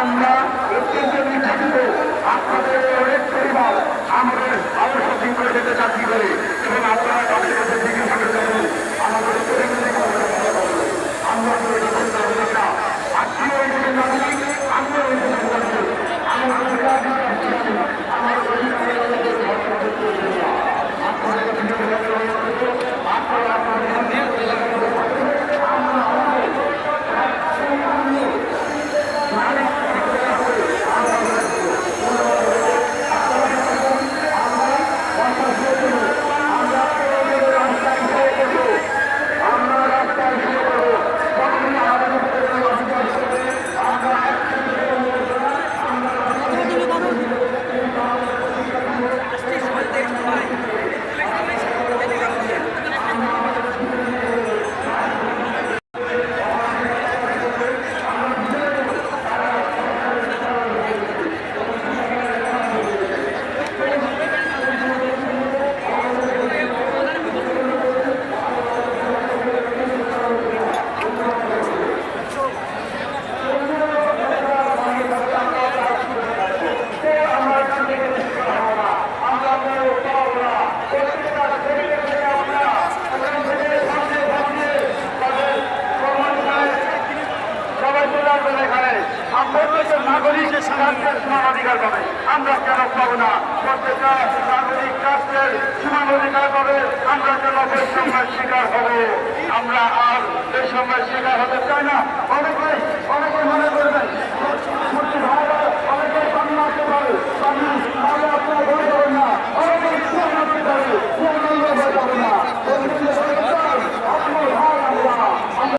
আমরা রাষ্ট্রের সমান অধিকার পাবে। আমরা কেন পাবো না? প্রত্যেকটা নাগরিক রাষ্ট্রের সমান অধিকার পাবে। আমরা কেন বৈষম্যের শিকার হব? আমরা আর বৈষম্যের শিকার হতে চাই না। অনেকে অনেকে মনে করবেন মুক্তি ভাইরা অনেকে সামনে আসতে পারে সামনে তাহলে আপনারা ভয় পাবেন না অনেকে ইসলাম আসতে পারে কেউ ভয় পাবে না আপনার ভাই আমরা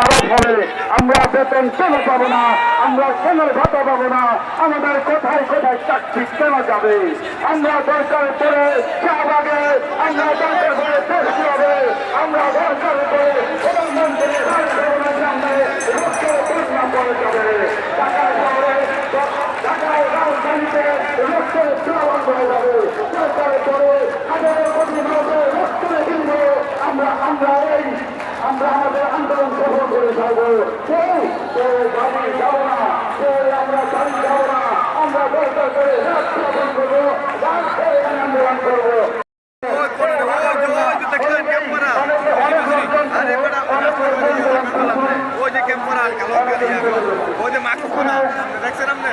খারাপ হবে আমরা বেতন কেন পাবো না? আমরা কেন ভাতা পাবো না? আমাদের কোথায় কোথায় চাকরি কেন যাবে? আমরা দরকার করে শাহবাগে আমরা দরকার করে দেশ হবে আমরা দরকার করে প্রধানমন্ত্রী করে যাবে। ঢাকায় হয়ে যাবে। দরকার করে হাজারের কোটি মানুষের রক্ত আমরা আমরা এই আমরা আমাদের আন্দোলন সফল করে যাব কেউ কেউ গাড়ি যাব না, কেউ আমরা গাড়ি যাব না। আমরা দরকার করে রাজপথে আন্দোলন করব। ওই যে ক্যাম্পরা ওই যে মাকু দেখছেন আপনি?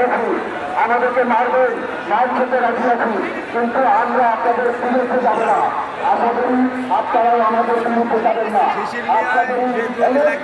আমাদেরকে মারবেন মার খেতে রাজি আছি কিন্তু আমরা আপনাদের বিরুদ্ধে যাব না। আশা করি আপনারাও আমাদের বিরুদ্ধে যাবেন না। আপনাদের অনেক